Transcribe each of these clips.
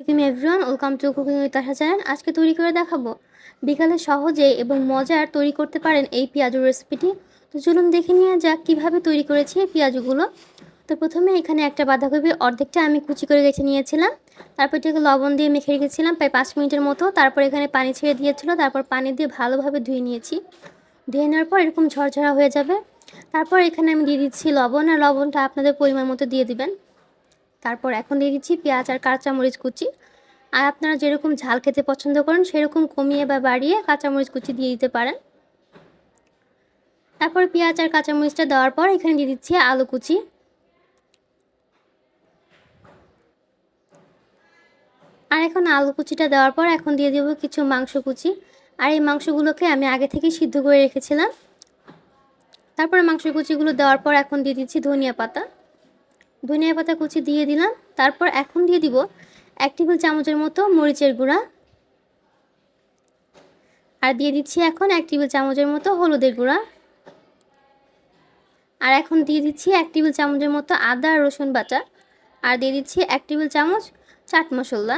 তুমি everyone welcome to cooking with Asha channel আজকে তৈরি করে দেখাবো। বিকালে সহজে এবং মজার তৈরি করতে পারেন এই পেঁয়াজুর রেসিপিটি তো চলুন দেখে নিয়ে যাক কীভাবে তৈরি করেছি এই পেঁয়াজুগুলো। তো প্রথমে এখানে একটা বাঁধাকপির অর্ধেকটা আমি কুচি করে গেছে নিয়েছিলাম। তারপর এটাকে লবণ দিয়ে মেখে রেখেছিলাম প্রায় পাঁচ মিনিটের মতো। তারপর এখানে পানি ছেড়ে দিয়েছিল। তারপর পানি দিয়ে ভালোভাবে ধুয়ে নিয়েছি। ধুয়ে নেওয়ার পর এরকম ঝরঝরা হয়ে যাবে। তারপর এখানে আমি দিয়ে দিচ্ছি লবণ। আর লবণটা আপনাদের পরিমাণ মতো দিয়ে দিবেন। তারপর এখন দিয়ে দিচ্ছি পেঁয়াজ আর কাঁচামরিচ কুচি। আর আপনারা যেরকম ঝাল খেতে পছন্দ করেন, সেরকম কমিয়ে বা বাড়িয়ে কাঁচামরিচ কুচি দিয়ে দিতে পারেন। তারপর পেঁয়াজ আর কাঁচামরিচটা দেওয়ার পর এখানে দিয়ে দিচ্ছি আলু কুচি। আর এখন আলু কুচিটা দেওয়ার পর এখন দিয়ে দেবো কিছু মাংস কুচি। আর এই মাংসগুলোকে আমি আগে থেকে সিদ্ধ করে রেখেছিলাম। তারপরে মাংস কুচিগুলো দেওয়ার পর এখন দিয়ে দিচ্ছি ধনিয়া পাতা। ধনিয়া পাতা কুচি দিয়ে দিলাম। তারপর এখন দিয়ে দিব এক টেবিল চামচের মতো মরিচের গুঁড়া। আর দিয়ে দিচ্ছি এখন এক টেবিল চামচের মতো হলুদের গুঁড়া। আর এখন দিয়ে দিচ্ছি এক টেবিল চামচের মতো আদা রসুন বাটা। আর দিয়ে দিচ্ছি এক টেবিল চামচ চাট মশলা।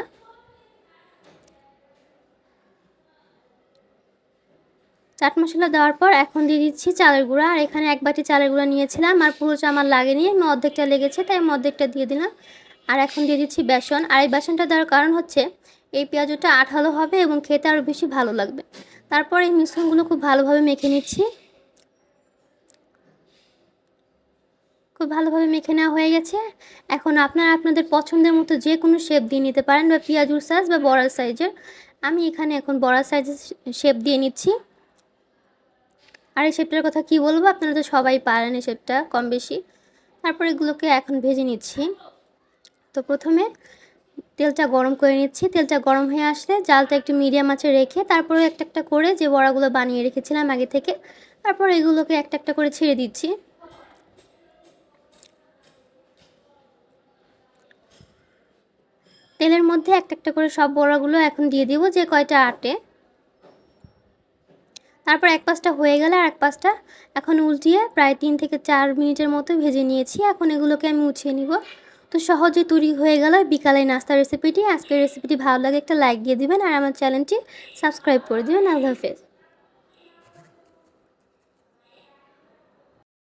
চাট মশলা দেওয়ার পর এখন দিয়ে দিচ্ছি চালের গুঁড়া। আর এখানে এক বাটি চালের গুঁড়া নিয়েছিলাম, আর পুরোটা আমার লাগেনি, আমি অর্ধেকটা লেগেছে, তাই আমি অর্ধেকটা দিয়ে দিলাম। আর এখন দিয়ে দিচ্ছি বেসন। আর এই বেসনটা দেওয়ার কারণ হচ্ছে, এই পেঁয়াজটা আঠালো হবে এবং খেতে আরও বেশি ভালো লাগবে। তারপর এই মিশ্রণগুলো খুব ভালোভাবে মেখে নিচ্ছি। খুব ভালোভাবে মেখে নেওয়া হয়ে গেছে। এখন আপনারা আপনাদের পছন্দের মতো যে কোনো শেপ দিয়ে নিতে পারেন, বা পেঁয়াজুর সাইজ বা বড়ার সাইজের আমি এখানে এখন বড়ার সাইজের শেপ দিয়ে নিচ্ছি। আর এই শেপটার কথা কি বলব? আপনারা তো সবাই পারেন এই শেপটা কম বেশি। তারপর এগুলোকে এখন ভেজে নিচ্ছি। তো প্রথমে তেলটা গরম করে নিচ্ছি। তেলটা গরম হয়ে আসলে জালটা একটু মিডিয়াম আছে রেখে তারপরে একটা একটা করে যে বড়াগুলো বানিয়ে রেখেছিলাম আগে থেকে, তারপর এগুলোকে একটা একটা করে ছেড়ে দিচ্ছি। তেলের মধ্যে একটা একটা করে সব বড়াগুলো এখন দিয়ে দিব যে কয়টা আটে। তারপর এক পাশটা হয়ে গেলে আর এক পাশটা এখন উল্টিয়ে প্রায় তিন থেকে চার মিনিটের মতো ভেজে নিয়েছি। এখন এগুলোকে আমি উঠিয়ে নিব। তো সহজে তৈরি হয়ে গেল বিকালে নাস্তা রেসিপিটি আজকের রেসিপিটি ভালো লাগে একটা লাইক দিয়ে দিবেন আর আমার চ্যানেলটি সাবস্ক্রাইব করে দেবেন। আল্লাহ হাফেজ।